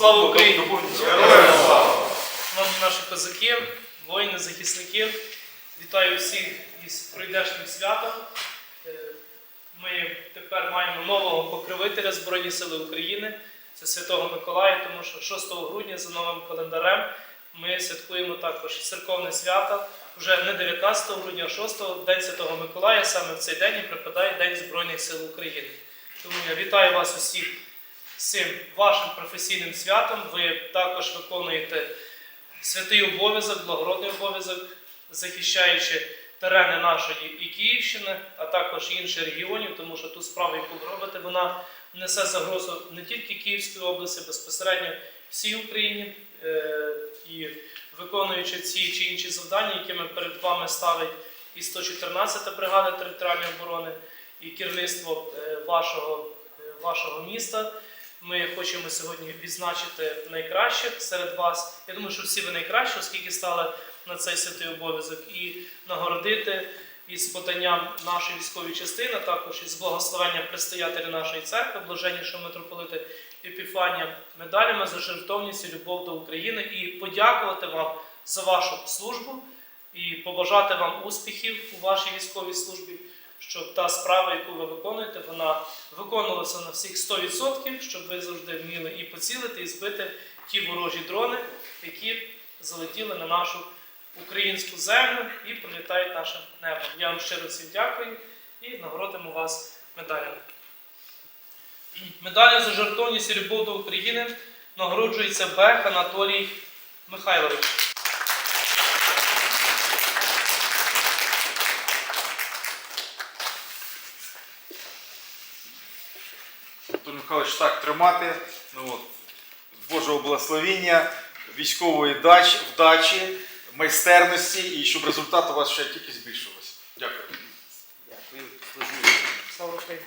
Слава Україні! Героям слава! Шановні наші козаки, воїни, захисники, вітаю всіх із прийдешнім святом. Е, Ми тепер маємо нового покровителя Збройні Сили України. Це Святого Миколая, тому що 6 грудня за новим календарем ми святкуємо також церковне свято. Вже не 19 грудня, а 6 День Святого Миколая. Саме в цей день і припадає День Збройних сил України. Тому я вітаю вас усіх з цим вашим професійним святом. Ви також виконуєте святий обов'язок, благородний обов'язок, захищаючи терени нашої і Київщини, а також інших регіонів, тому що ту справу, яку ви робите, вона несе загрозу не тільки Київської області, безпосередньо всій Україні. Е, І виконуючи ці чи інші завдання, які ми перед вами ставить і 114 бригада територіальної оборони, і керівництво е, вашого, е, вашого міста. Ми хочемо сьогодні відзначити найкращих серед вас. Я думаю, що всі ви найкращі, оскільки стали на цей святий обов'язок, і нагородити із поданням нашої військової частини, також із благословенням предстоятеля нашої церкви, блаженнішого митрополита Епіфанія, медалями за жертовність і любов до України, і подякувати вам за вашу службу і побажати вам успіхів у вашій військовій службі щоб та справа, яку ви виконуєте, вона виконувалася на всіх 100%, щоб ви завжди вміли і поцілити, і збити ті ворожі дрони, які залетіли на нашу українську землю і прилітають нашим небом. Я вам щиро всім дякую і нагородимо вас медалями. Медаля за жертовність і любов до України нагороджується Бех Анатолій Михайлович. Антон Михайлович, так тримати. Ну, от, з Божого благословіння, військової дачі, вдачі, майстерності і щоб результат у вас ще тільки збільшувався. Дякую. Дякую. Слава Україні!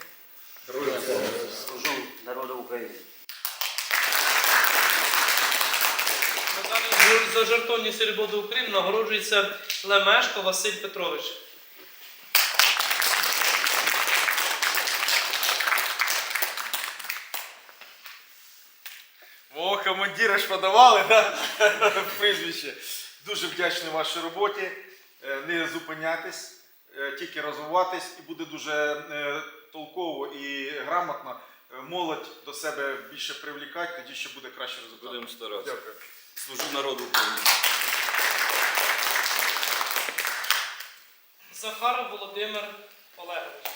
Служу народу України. За жертовність до України нагороджується Лемешко Василь Петрович. О, командира ж подавали, да? прізвище. Дуже вдячний вашій роботі. Е, Не зупинятись, е, тільки розвиватись і буде дуже е, толково і грамотно молодь до себе більше привлікати, тоді ще буде краще результат. Будемо старатися. Дякую. Служу народу України. Захаров Володимир Олегович.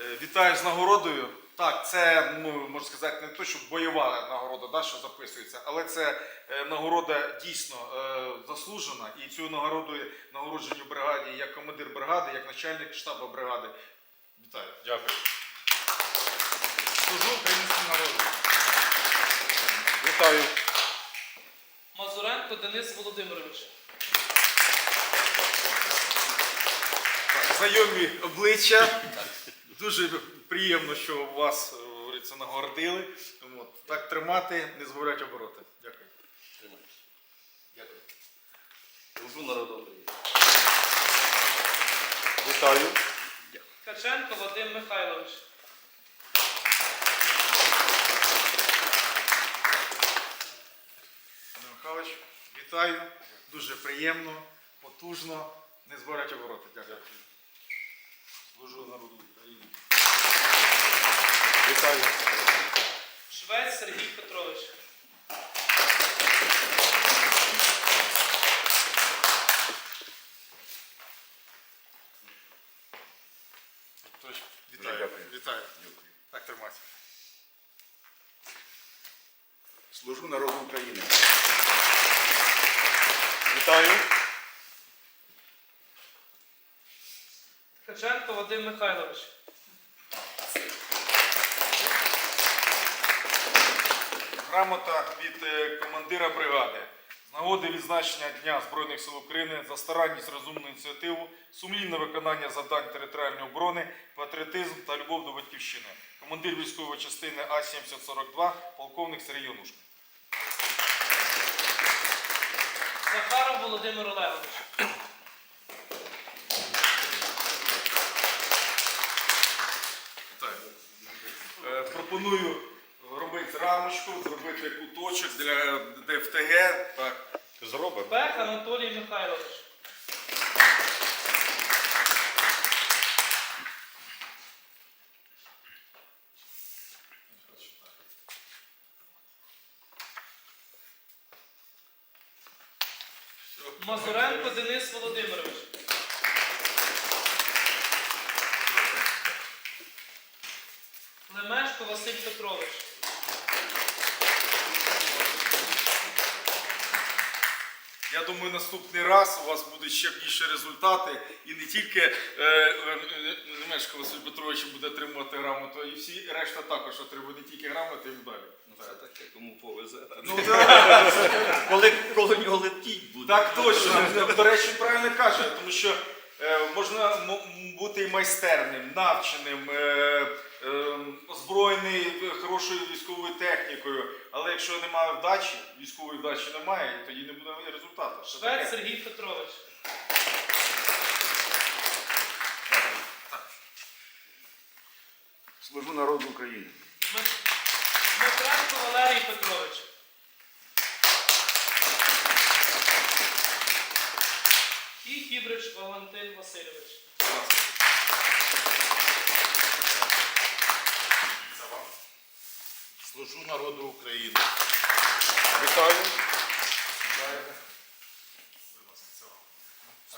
Е, Вітаю з нагородою. Так, це ну, можна сказати, не то, що бойова нагорода, да, що записується, але це е, нагорода дійсно е, заслужена. І цю нагороду нагороджені в бригаді як командир бригади, як начальник штабу бригади. Вітаю. Дякую. Служу українському народу. Вітаю. Мазуренко Денис Володимирович. Так, знайомі обличчя. Дуже приємно, що вас е, говориться, нагородили. От. Так тримати, не збавляти обороти. Дякую. Тримайся. Дякую. Служу народу Вітаю. Ткаченко Вадим Михайлович. Пане Михайлович, вітаю. Дуже приємно, потужно. Не збавляти обороти. Дякую. Служу народу. Вітаю. Швець Сергій Петрович. Вітаю. Дякую. Вітаю. Так тримати. Служу народу України. Вітаю. Ткаченко Вадим Михайлович. Грамота від е, командира бригади. З нагоди відзначення Дня Збройних сил України за старанність, розумну ініціативу, сумлінне виконання завдань територіальної оборони, патріотизм та любов до батьківщини. Командир військової частини А-7042, полковник Сергій Янушко. Захаров Володимир Олегович. Кімнаточку, зробити куточок для ДФТГ. Так, зробимо. Пех Анатолій Михайлович. Мазуренко Денис Володимирович. Лемешко Василь Петрович. Я думаю, наступний раз у вас будуть ще більше результати, і не тільки е, е, Немешко Василь Петрович буде отримувати грамоту, і всі решта також отримують не тільки грамоти і медалі. Це таке, кому повезе. Ну, так, Коли коло нього летіть буде. так точно. До речі, правильно каже, тому що е, можна бути майстерним, навченим, озброєний хорошою військовою технікою, але якщо немає вдачі, військової вдачі немає, тоді не буде результату. Що Швець таке? Сергій Петрович. Служу народу України. Дмитренко Валерій Петрович. І Фібрич Валентин Васильович. Служу народу України. Вітаю.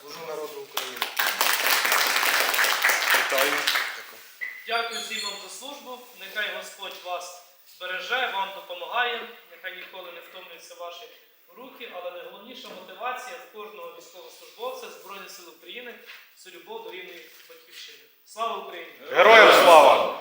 Служу народу України. Вітаю. Дякую всім вам за службу. Нехай Господь вас береже, вам допомагає. Нехай ніколи не втомлюються ваші руки, але найголовніша мотивація в кожного військовослужбовця Збройних сил України це любов до рівної батьківщини. Слава Україні! Героям слава!